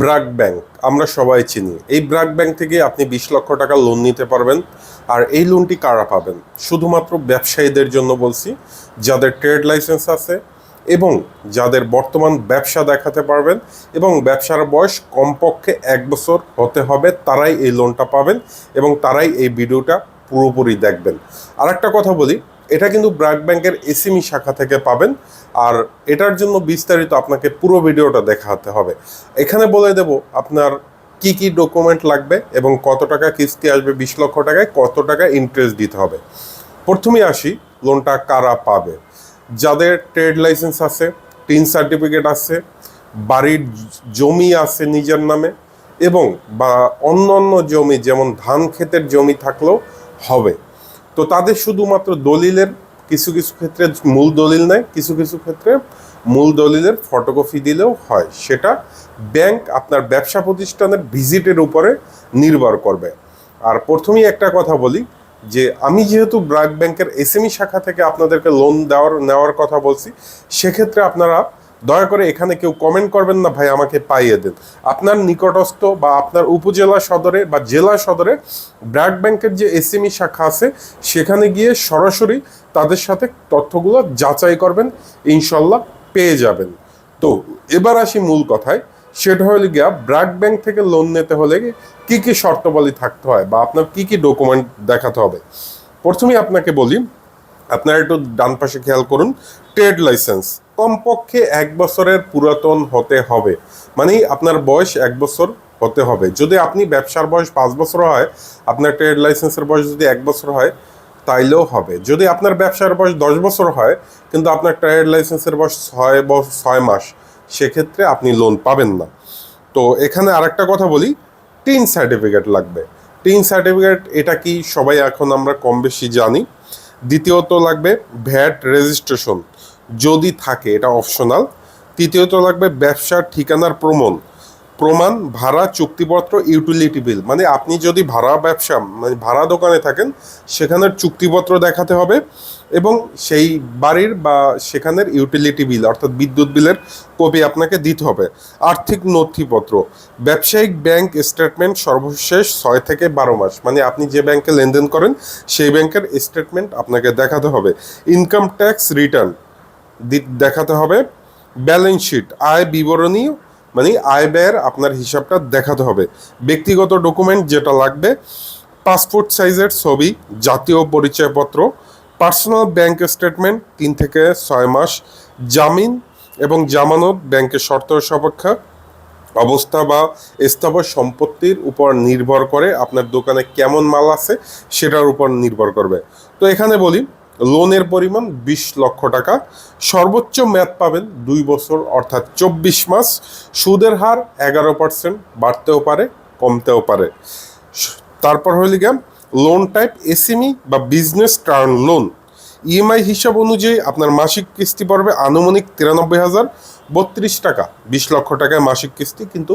BRAC bank, আমরা সবাই চিনি। এই ব্র্যাক ব্যাংক থেকে আপনি বিশ লক্ষ টাকা লোন নিতে পারবেন। আর এই লোনটি কারা পাবেন? শুধুমাত্র ব্যবসায়ীদের জন্য বলছি, যাদের ট্রেড লাইসেন্স আছে এবং যাদের বর্তমান ব্যবসা দেখাতে পারবেন এবং ব্যবসার বয়স কমপক্ষে এক বছর হতে হবে, তারাই এই লোনটা পাবেন এবং তারাই এই ভিডিওটা পুরোপুরি দেখবেন। আর একটা কথা বলি এটা কিন্তু ব্র্যাক ব্যাংকের এসএমই শাখা থেকে পাবেন। আর এটার জন্য বিস্তারিত আপনাকে পুরো ভিডিওটা দেখাতে হবে। এখানে বলে দেব আপনার কি কি ডকুমেন্ট লাগবে এবং কত টাকা কিস্তি আসবে, বিশ লক্ষ টাকায় কত টাকা ইন্টারেস্ট দিতে হবে। প্রথমে আসি, লোনটা কারা পাবে? যাদের ট্রেড লাইসেন্স আছে, টিন সার্টিফিকেট আছে, বাড়ির জমি আছে নিজের নামে, এবং বা অন্য অন্য জমি, যেমন ধান ক্ষেতের জমি থাকলেও হবে। তো তাদের শুধুমাত্র দলিলের কিছু কিছু ক্ষেত্রে মূল দলিল নেয় কিছু কিছু ক্ষেত্রে মূল দলিলের ফটোকপি দিলেও হয়। সেটা ব্যাংক আপনার ব্যবসা প্রতিষ্ঠানের ভিজিটের উপরে নির্ভর করবে। আর প্রথমেই একটা কথা বলি যে আমি যেহেতু ব্র্যাক ব্যাংকের এসএমই শাখা থেকে আপনাদেরকে লোন দেওয়ার, নেওয়ার কথা বলছি, সেক্ষেত্রে আপনারা দয়া করে এখানে কেউ কমেন্ট করবেন না, ভাই, আমাকে পাইয়ে দেন। আপনার নিকটস্থ বা আপনার উপজেলা সদরে বা জেলা সদরে ব্র্যাক ব্যাংকের যে এসএমই শাখা আছে, সেখানে গিয়ে সরাসরি তাদের সাথে তথ্যগুলো যাচাই করবেন, ইনশাল্লাহ পেয়ে যাবেন। তো, এবার আসি মূল কথায়। সেটা হলে গিয়া, ব্র্যাক ব্যাংক থেকে লোন নিতে হলে কি কি শর্তাবলী থাকতে হয় বা আপনার কি কি ডকুমেন্ট দেখাতে হবে? প্রথমেই আপনাকে বলি, আপনারা একটু ডান পাশে খেয়াল করুন ট্রেড লাইসেন্স কমপক্ষে এক বছরের পুরাতন হতে হবে। মানে আপনার বয়স এক বছর হতে হবে। যদি আপনি ব্যবসার বয়স পাঁচ বছর হয়, আপনার ট্রেড লাইসেন্সের বয়স যদি এক বছর হয়, তাইলেও হবে। যদি আপনার ব্যবসার বয়স দশ বছর হয়, কিন্তু আপনার ট্রেড লাইসেন্সের বয়স ছয় বছর ছয় মাস, সেক্ষেত্রে আপনি লোন পাবেন না। তো এখানে আরেকটা কথা বলি টিন সার্টিফিকেট লাগবে। টিন সার্টিফিকেট এটা কি সবাই এখন আমরা কম বেশি জানি। দ্বিতীয়ত লাগবে ভ্যাট রেজিস্ট্রেশন। যদি থাকে, এটা অপশনাল তৃতীয়ত লাগবে ব্যবসার ঠিকানার প্রমাণ। প্রমাণ, ভাড়া, চুক্তিপত্র ইউটিলিটি বিল মানে আপনি যদি ভাড়া ব্যবসা মানে ভাড়া দোকানে থাকেন, সেখানের চুক্তিপত্র দেখাতে হবে এবং সেই বাড়ির বা সেখানের ইউটিলিটি বিল অর্থাৎ বিদ্যুৎ বিলের কপি আপনাকে দিতে হবে। আর্থিক নথিপত্র। ব্যবসায়িক ব্যাংক স্টেটমেন্ট সর্বশেষ ছয় থেকে বারো মাস। মানে আপনি যে ব্যাংকে লেনদেন করেন, সেই ব্যাংকের স্টেটমেন্ট আপনাকে দেখাতে হবে। ইনকাম ট্যাক্স রিটার্ন দেখাতে হবে। ব্যালেন্স শিট আয় বিবরণী মানে আয় ব্যয়ের আপনার হিসাবটা দেখাতে হবে। ব্যক্তিগত ডকুমেন্ট যেটা লাগবে পাসপোর্ট সাইজের ছবি, জাতীয় পরিচয়পত্র পার্সোনাল ব্যাংক স্টেটমেন্ট তিন থেকে ছয় মাস, জামিন এবং জামানত, ব্যাংকের শর্ত সাপেক্ষা অবস্থা বা স্থাবর সম্পত্তির উপর নির্ভর করে আপনার দোকানে কেমন মাল আছে, সেটার উপর নির্ভর করবে। তো এখানে বলি লোনের পরিমাণ বিশ লক্ষ টাকা। সর্বোচ্চ মেয়াদ পাবেন দুই বছর, অর্থাৎ চব্বিশ মাস। সুদের হার এগারো পার্সেন্ট, বাড়তেও পারে, কমতেও পারে। তারপর হইলে গ্যাম লোন টাইপ এসএমই বা বিজনেস টার্ন লোন ইএমআই হিসাব অনুযায়ী আপনার মাসিক কিস্তি পড়বে আনুমানিক তিরানব্বই হাজার, বত্রিশ টাকা, বিশ লক্ষ টাকায় মাসিক কিস্তি, কিন্তু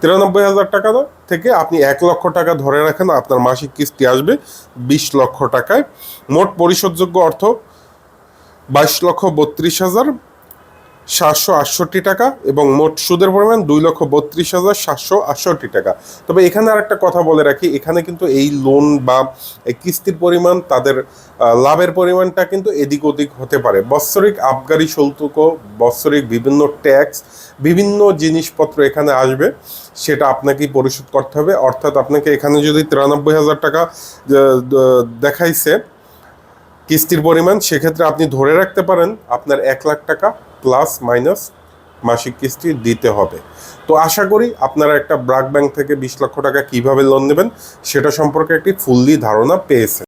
তিরানব্বই হাজার টাকা থেকে আপনি এক লক্ষ টাকা ধরে রাখেন, আপনার মাসিক কিস্তি আসবে বিশ লক্ষ টাকায়। মোট পরিশোধযোগ্য অর্থ বাইশ লক্ষ বত্রিশ হাজার সাতশো আটষট্টি টাকা এবং মোট সুদের পরিমাণ দুই লক্ষ বত্রিশ হাজার সাতশো আটষট্টি টাকা। তবে এখানে আরেকটা কথা বলে রাখি, এখানে কিন্তু এই লোন বা কিস্তির পরিমাণ, তাদের লাভের পরিমাণটা কিন্তু এদিক ওদিক হতে পারে। বাৎসরিক আবগারি শুল্ক বাৎসরিক বিভিন্ন ট্যাক্স বিভিন্ন জিনিসপত্র এখানে আসবে, সেটা আপনাকেই পরিশোধ করতে হবে। অর্থাৎ আপনাকে এখানে যদি তিরানব্বই হাজার টাকা দেখাইছে কিস্তির পরিমাণ, সেক্ষেত্রে আপনি ধরে রাখতে পারেন আপনার এক লাখ টাকা। প্লাস মাইনাস মাসিক কিস্তি দিতে হবে। তো আশা করি আপনারা একটা ব্রাক ব্যাংক থেকে বিশ লক্ষ টাকা কীভাবে লোন নেবেন, সেটা সম্পর্কে একটি ফুললি ধারণা পেয়েছেন।